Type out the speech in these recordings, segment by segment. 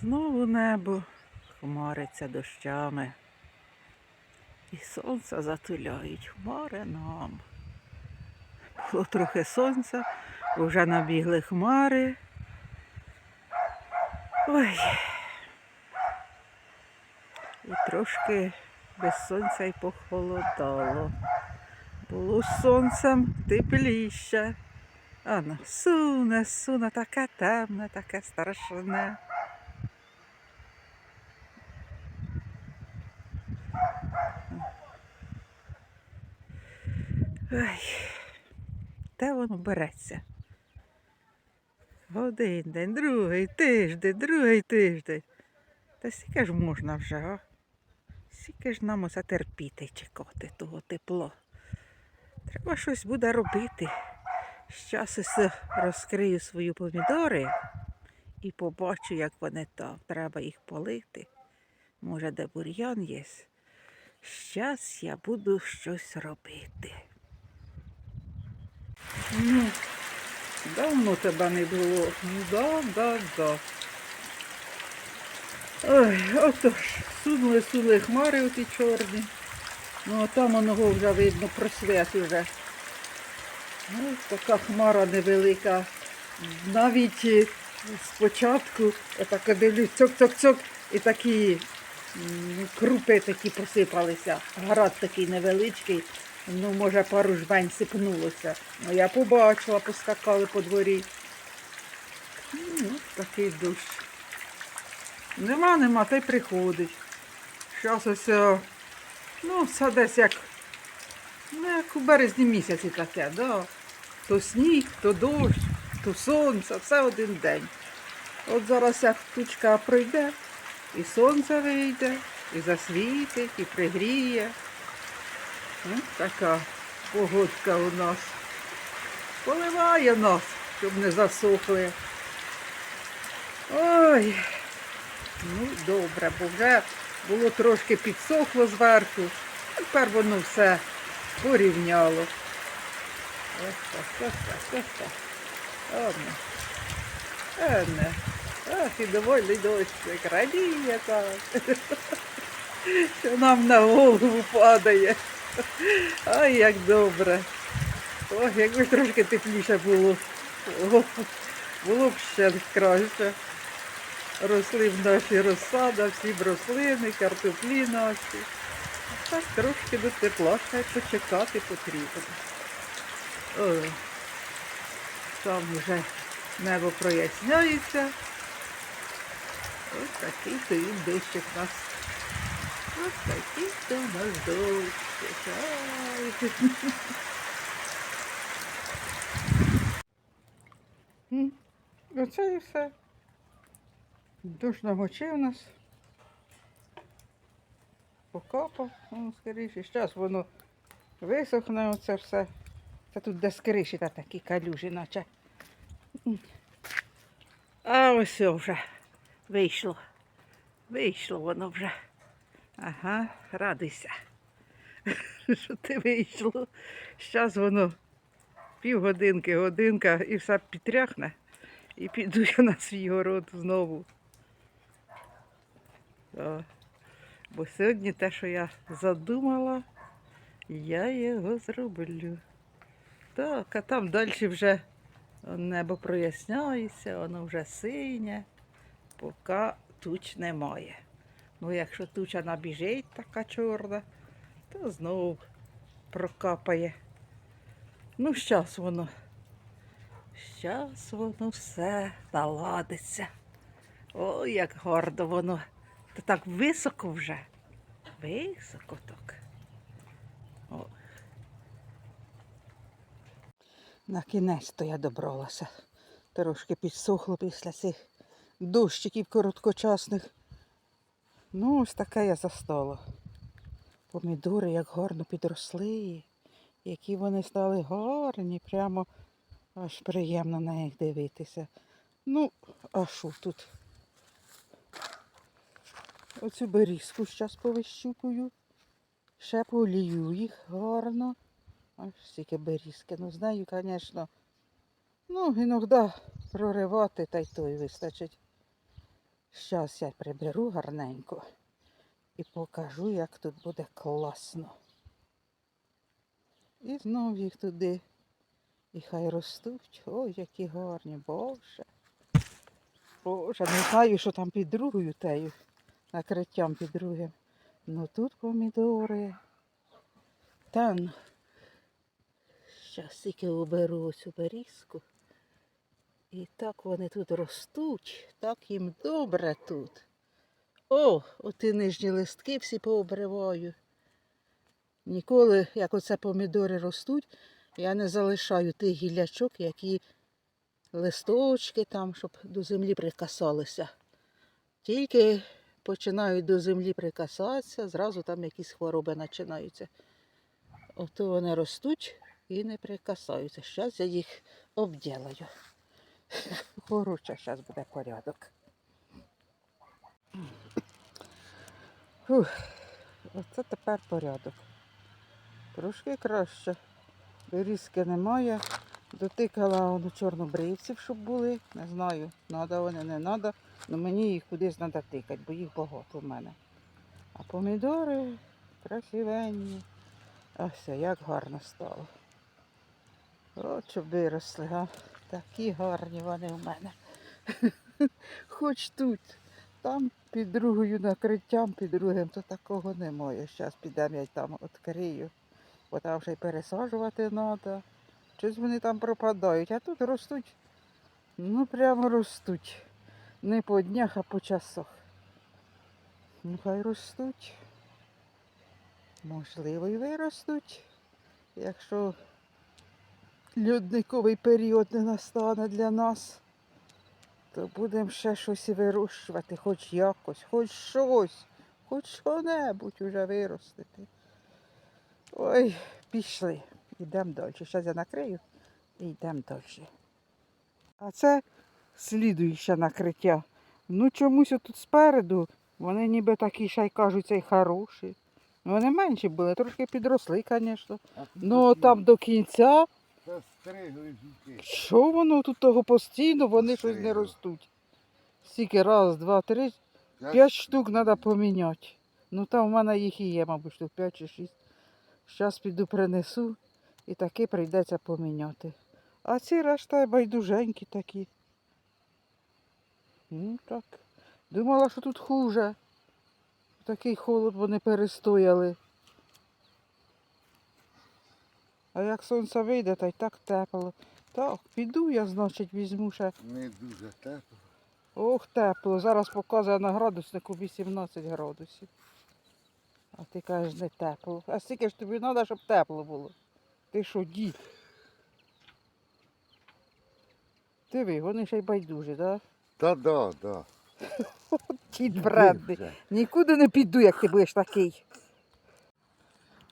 знову небо хмариться дощами. І сонце затуляють хмари нам. Було трохи сонця, вже набігли хмари. Ой. І трошки без сонця й похолодало. Було сонцем тепліше. Ано, суне, суне, таке темне, таке страшне. Ой, де воно береться? Один день, другий тиждень, другий тиждень. Та скільки ж можна вже, а? Скільки ж нам оце терпіти чекати того тепла. Треба щось буде робити. Щас ось розкрию свої помідори і побачу, як вони там. Треба їх полити. Може, де бур'ян є. Щас я буду щось робити. Ну, давно тебе не було. Ну, да, да, да. Ой, отож, сунули, сунули хмари оті чорні. Ну, а там оного вже видно просвет уже. Ну, така хмара невелика. Навіть е, спочатку я так дивлюсь, цок-цок-цок, і такі крупи такі посипалися. Град такий невеличкий, ну, може, пару жбень сипнулося. Ну, я побачила, поскакали по дворі. Ну, такий дощ. Нема, нема, та й приходить. Зараз ось, е, ну, все десь як, ну, як у березні місяці таке, да. То сніг, то дощ, то сонце, все один день. От зараз як тучка пройде, і сонце вийде, і засвітить, і пригріє. Ось така погодка у нас. Поливає нас, щоб не засохли. Ой. Ну, добре, бо вже було трошки підсохло зверху, тепер воно все порівняло. Ось так, ось так, ось так. Ах, і доволі дощик, радіє так. Що нам на голову падає. Ай, як добре. Ох, якби трошки тепліше було. О, було б ще краще росли в наші розсада, всі б рослини, картоплі наші. Так трошки до тепла ще почекати потрібно. Ой, там вже небо проясняється. Ось такий то він дощик нас. Ось такий то у нас дощик. М, Оце і все. Дощ намочив нас. Покопав, ну, скоріше. Зараз воно висохне оце все. Та тут де скоріше та такі калюжі, наче. А ось вже вийшло. Вийшло воно вже. Ага, радуйся. Що ти вийшло. Зараз воно півгодинки, годинка і все підтряхне. І піду я на свій город знову. Да. Бо сьогодні те, що я задумала, я його зроблю. Так, а там далі вже небо проясняється, воно вже синє, поки туч немає. Ну, якщо туча набіжить така чорна, то знову прокапає. Ну, щас воно. Щас воно все наладиться. Ой, як гордо воно. Та так високо вже. Високо так. О. На кінець то я добралася. Трошки підсохло після цих дощиків короткочасних. Ну, ось таке я застала. Помідори як гарно підросли, які вони стали гарні, прямо аж приємно на них дивитися. Ну, а що тут? Оцю берізку зараз повищупую. Ще полію їх гарно. Аж стільки берізки. Ну, з нею, звісно, ну, іноді проривати та й той вистачить. Зараз я приберу гарненько і покажу, як тут буде класно. І знов їх туди. І хай ростуть. Ой, які гарні, Боже. Боже, не знаю, що там під другою тею, накриттям під другим. Ну тут помідори. Там. Щас тільки оберу оцю берізку. І так вони тут ростуть, так їм добре тут. О, оті нижні листки всі пообриваю. Ніколи, як оце помідори ростуть, я не залишаю тих гіллячок, які листочки там, щоб до землі прикасалися. Тільки починають до землі прикасатися, зразу там якісь хвороби починаються. Ото вони ростуть і не прикасаються. Зараз я їх обділаю. Коротше, зараз буде порядок. Фух, оце тепер порядок. Трошки краще. Берізки немає. Дотикала воно чорнобривців, щоб були. Не знаю, треба вони, не треба. але мені їх кудись треба тикати, бо їх багато в мене. А помідори красивенні. Ось як гарно стало. От щоб виросли, а? Такі гарні вони в мене. Хоч тут. Там під другою накриттям, під другим, то такого немає. Зараз підемо я там відкрию, бо там ще й пересаджувати треба. Щось вони там пропадають, а тут ростуть, ну прямо ростуть. Не по днях, а по часах. Ну хай ростуть. Можливо, і виростуть, якщо льодниковий період не настане для нас, то будемо ще щось і вирощувати, хоч якось, хоч щось, хоч що-небудь уже виростити. Ой, пішли. Йдемо далі. Зараз я накрию і йдемо далі. А це слідуюче накриття. Ну чомусь тут спереду вони ніби такі ще й кажуться і хороші. Вони менші були, трошки підросли, звісно. Ну там до кінця, Та стригли жінки. що воно тут того постійно, вони щось не ростуть. Стільки раз, два, три, п'ять штук треба поміняти. Ну там в мене їх і є, мабуть, штук п'ять чи шість. Зараз піду принесу і таки прийдеться поміняти. А ці решта байдуженькі такі. Ну так. Думала, що тут хуже. Такий холод вони перестояли. А як сонце вийде, то й так тепло. Так, піду я, значить, візьму ще. Не дуже тепло. Ох, тепло. Зараз показує на градуснику 18 градусів. А ти кажеш, не тепло. А скільки ж тобі треба, щоб тепло було? Ти що, дід? Диви, вони ще й байдужі, так? Та да, да. Дід вредний. Вже. Нікуди не піду, як ти будеш такий.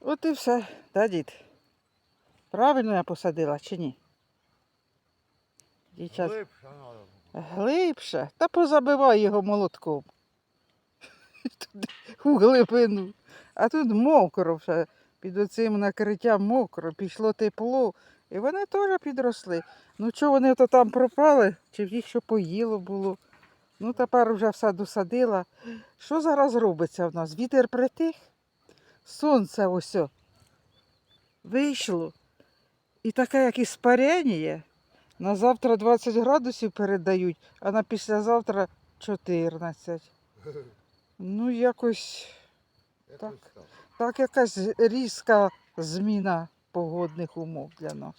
От і все, да, дід? Правильно я посадила чи ні? Дівчат, Глибше надо. Глибше. Та позабивай його молотком. Туди, у глибину. А тут мокро вже. Під оцим накриттям мокро, пішло тепло. І вони теж підросли. Ну чого вони то там пропали? Чи в їх що поїло було? Ну тепер вже все досадила. Що зараз робиться в нас? Вітер притих? Сонце ось вийшло. І таке, як іспарення. На завтра 20 градусів передають, а на післязавтра 14. Ну, якось Так. так. так якась різка зміна погодних умов для нас.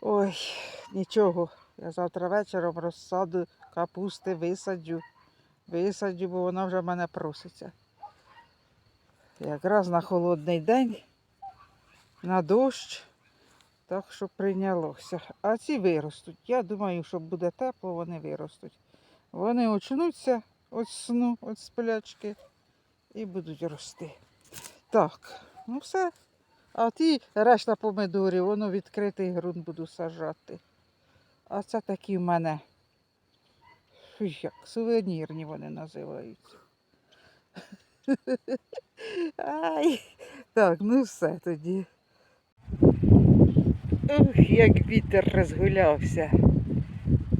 Ой, нічого. Я завтра вечором розсаду капусти висаджу. Висаджу, бо вона вже в мене проситься. Якраз на холодний день, на дощ, так що прийнялося. А ці виростуть. Я думаю, що буде тепло, вони виростуть. Вони очнуться від сну, від сплячки і будуть рости. Так, ну все. А ті решта помидорів, воно відкритий ґрунт буду сажати. А це такі в мене. Як сувенірні вони називаються. Ай, так, ну все тоді. Ух, як вітер розгулявся.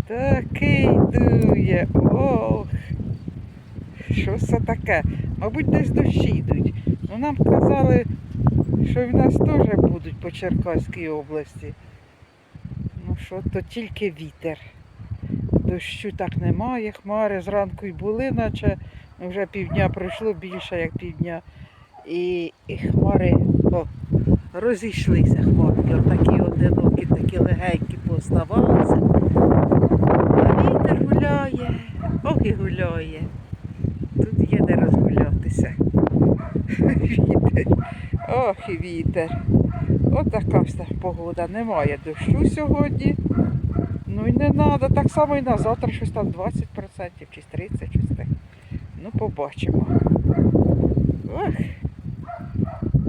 Такий дує. Ох. Що це таке? Мабуть, десь дощі йдуть. Ну нам казали, що в нас теж будуть по Черкаській області. Ну що, то тільки вітер. Дощу так немає, хмари зранку й були, наче вже півдня пройшло більше, як півдня. І, і хмари о, розійшлися хмарки, одинокі, легенькі поставалися. А вітер гуляє, ох і гуляє. Тут є де розгулятися. Вітер. Ох і вітер. Отака погода. Немає дощу сьогодні. Ну і не треба. Так само і на завтра щось там 20% чи 30%, щось так. Ну, побачимо. Ох,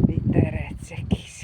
вітерець якийсь.